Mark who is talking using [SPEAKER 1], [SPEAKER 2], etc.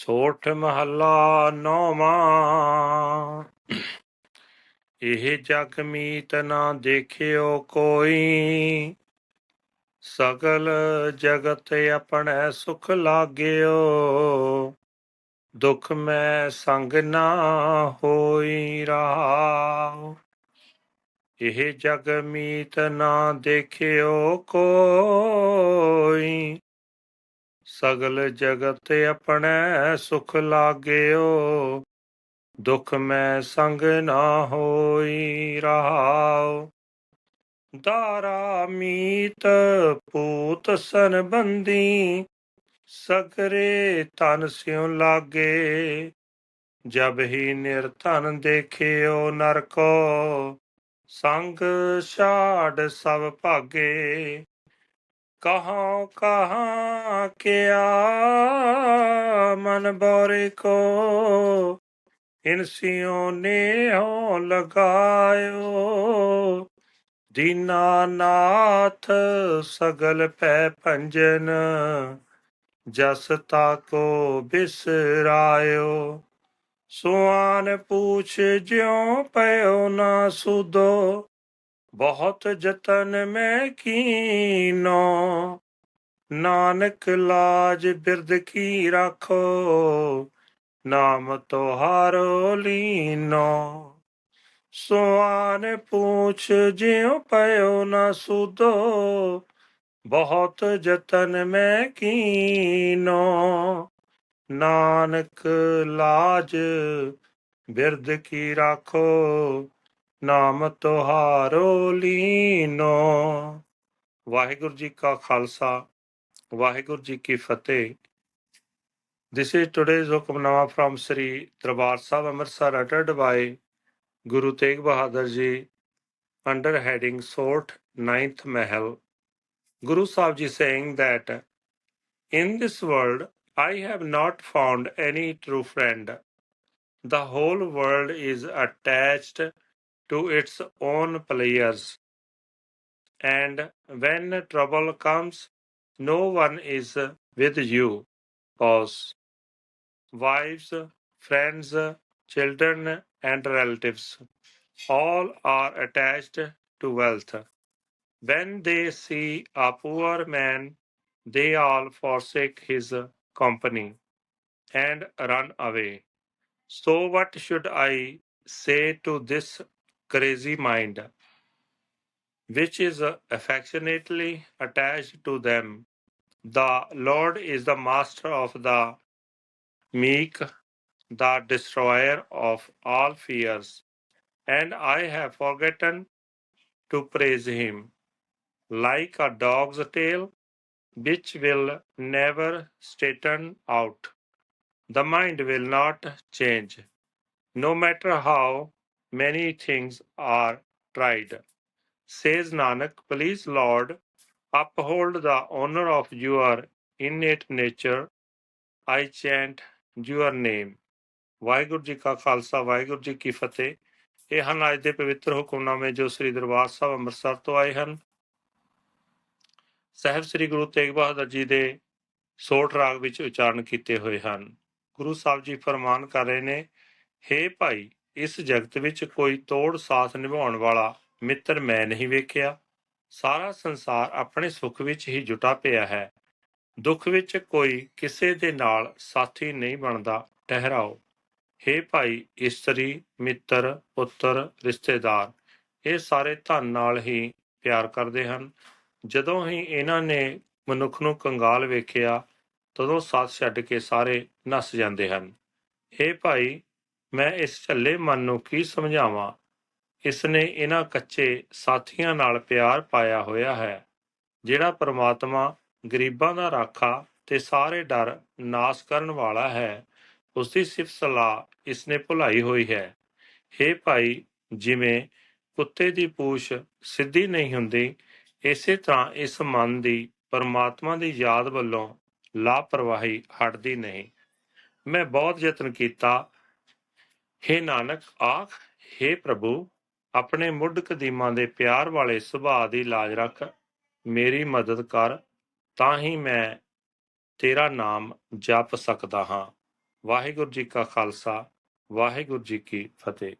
[SPEAKER 1] ਸੋਠ ਮਹੱਲਾ ਨੌਵਾਂ। ਇਹ ਜਗ ਮੀਤ ਨਾ ਦੇਖਿਓ ਕੋਈ। ਸਗਲ ਜਗਤ ਆਪਣੇ ਸੁਖ ਲਾਗਿਓ। ਦੁਖ ਮੈਂ ਸੰਗ ਨਾ ਹੋਈ ਰਹਾਉ ਇਹ ਜਗ ਮੀਤ ਨਾ ਦੇਖਿਓ ਕੋਈ। ਸਗਲ ਜਗਤ ਆਪਣੇ ਸੁਖ ਲਾਗਿਓ। ਦੁਖ ਮੈਂ ਸੰਗ ਨਾ ਹੋਈ ਰਹਾਉ। ਦਾਰਾ ਮੀਤ ਪੂਤ ਸੰਬੰਦੀ ਸਗਰੇ ਤਨ ਸਿਉ ਲਾਗੇ। ਜਬ ਹੀ ਨਿਰਧਨ ਦੇਖਿਓ ਨਰਕੋ, ਸੰਗ ਛਾੜ ਸਭ ਭਾਗੇ। ਕਹਾਂ ਕਹਾਂ ਕਿਆ ਮਨ ਬੋਰੇ ਕੋ? ਇਨਸਿਓ ਨੇ ਹੋ ਲਗਾਇਓ। ਦੀਨਾਨਾਥ ਸਗਲ ਪੈ ਭੰਜਨ, ਜਸ ਤਾਕੋ ਬਿਸਰਾਇਓ। ਸੁਆਨ ਪੂਛ ਜਿਉ ਪਇਓ ਨਾ ਸੁਦੋ ਬਹੁਤ ਜਤਨ ਮੈਂ ਕੀਨੋ। ਨਾਨਕ ਲਾਜ ਬਿਰਦ ਕੀ ਰੱਖੋ, ਨਾਮ ਤੁਹਾਰੋ ਲੀਨੋ। ਸੁਆਨ ਪੂਛ ਜਿਉ ਪਇਓ ਨਾ ਸੁਦੋ ਬਹੁਤ ਜਤਨ ਮੈਂ ਕੀਨੋ। ਨਾਨਕ ਲਾਜ ਬਿਰਦ ਕੀ ਰਾਖੋ ਨਾਮ ਤੁਹਾਰੋ ਲੀਨੋ ਵਾਹਿਗੁਰੂ ਜੀ ਕਾ ਖਾਲਸਾ ਵਾਹਿਗੁਰੂ ਜੀ ਕੀ ਫਤਿਹ This is today's hukamnama from Sri Darbar Sahib Amritsar uttered by Guru Tegh Bahadur Ji under heading Sort Ninth Mahal. Guru Sahib Ji saying that in this world I have not found any true friend. The whole world is attached to its own players, and when trouble comes, no one is with you. Pause. Wives, friends, children, and relatives all are attached to wealth. When they see a poor man, they all forsake his company and run away. So, what should I say to this crazy mind, which is uh, affectionately attached to them? The Lord is the master of the meek, the destroyer of all fears, and I have forgotten to praise him. Like a dog's tail, which will never straighten out, the mind will not change, no matter how many things are tried. Says Nanak, please, Lord, uphold the honor of your innate nature. I chant your name. Waheguru ji ਕਾ ਖਾਲਸਾ ਵਾਹਿਗੁਰੂ ਜੀ ਕੀ ਫਤਿਹ ਇਹ ਹਨ ਅੱਜ ਦੇ ਪਵਿੱਤਰ ਹੁਕਮਨਾਮੇ ਜੋ ਸ੍ਰੀ ਦਰਬਾਰ ਸਾਹਿਬ ਅੰਮ੍ਰਿਤਸਰ ਤੋਂ ਆਏ ਹਨ ਸਹਿਬ ਸ੍ਰੀ ਗੁਰੂ ਤੇਗ ਬਹਾਦਰ ਜੀ ਦੇ ਸੋਠ ਰਾਗ ਵਿੱਚ ਉਚਾਰਨ ਕੀਤੇ ਹੋਏ ਹਨ ਗੁਰੂ ਸਾਹਿਬ ਜੀ ਫਰਮਾਨ ਕਰ ਰਹੇ ਨੇ ਹੇ ਭਾਈ ਇਸ ਜਗਤ ਵਿੱਚ ਕੋਈ ਤੋੜ ਸਾਥ ਨਿਭਾਉਣ ਵਾਲਾ ਮਿੱਤਰ ਮੈਂ ਨਹੀਂ ਵੇਖਿਆ। ਸਾਰਾ ਸੰਸਾਰ ਆਪਣੇ ਸੁੱਖ ਵਿੱਚ ਹੀ ਜੁਟਾ ਪਿਆ ਹੈ। ਦੁੱਖ ਵਿੱਚ ਕੋਈ ਕਿਸੇ ਦੇ ਨਾਲ ਸਾਥੀ ਨਹੀਂ ਬਣਦਾ ਟਹਿਰਾਓ ਹੇ ਭਾਈ ਇਸਤਰੀ, ਮਿੱਤਰ, ਪੁੱਤਰ, ਰਿਸ਼ਤੇਦਾਰ, ਇਹ ਸਾਰੇ ਧਨ ਨਾਲ ਹੀ ਪਿਆਰ ਕਰਦੇ ਹਨ। ਜਦੋਂ ਹੀ ਇਹਨਾਂ ਨੇ ਮਨੁੱਖ ਨੂੰ ਕੰਗਾਲ ਵੇਖਿਆ, ਤਦੋਂ ਸਾਥ ਛੱਡ ਕੇ ਸਾਰੇ ਨੱਸ ਜਾਂਦੇ ਹਨ। ਹੇ ਭਾਈ ਮੈਂ ਇਸ ਝੱਲੇ ਮਨ ਨੂੰ ਕੀ ਸਮਝਾਵਾਂ? ਇਸ ਨੇ ਇਹਨਾਂ ਕੱਚੇ ਸਾਥੀਆਂ ਨਾਲ ਪਿਆਰ ਪਾਇਆ ਹੋਇਆ ਹੈ, ਜਿਹੜਾ ਪ੍ਰਮਾਤਮਾ ਗਰੀਬਾਂ ਦਾ ਰਾਖਾ ਤੇ ਸਾਰੇ ਡਰ ਨਾਸ ਕਰਨ ਵਾਲਾ ਹੈ। ਉਸ ਦੀ ਸਿਫਤ ਸਲਾਹ ਇਸ ਨੇ ਭੁਲਾਈ ਹੋਈ ਹੈ। ਹੇ ਭਾਈ, ਜਿਵੇਂ ਕੁੱਤੇ ਦੀ ਪੂਛ ਸਿੱਧੀ ਨਹੀਂ ਹੁੰਦੀ, ਇਸੇ ਤਰ੍ਹਾਂ ਇਸ ਮਨ ਦੀ ਪਰਮਾਤਮਾ ਦੀ ਯਾਦ ਵੱਲੋਂ ਲਾਪਰਵਾਹੀ ਹਟਦੀ ਨਹੀਂ। ਮੈਂ ਬਹੁਤ ਯਤਨ ਕੀਤਾ ਹੇ ਨਾਨਕ, ਆਖ, ਹੇ ਪ੍ਰਭੂ, ਆਪਣੇ ਮੁੱਢ ਕਦੀਮਾਂ ਦੇ ਪਿਆਰ ਵਾਲੇ ਸੁਭਾਅ ਦੀ ਲਾਜ ਰੱਖ, ਮੇਰੀ ਮਦਦ ਕਰ, ਤਾਂ ਹੀ ਮੈਂ ਤੇਰਾ ਨਾਮ ਜਪ ਸਕਦਾ ਹਾਂ। ਵਾਹਿਗੁਰੂ ਜੀ ਕਾ ਖਾਲਸਾ, ਵਾਹਿਗੁਰੂ ਜੀ ਕੀ ਫਤਿਹ।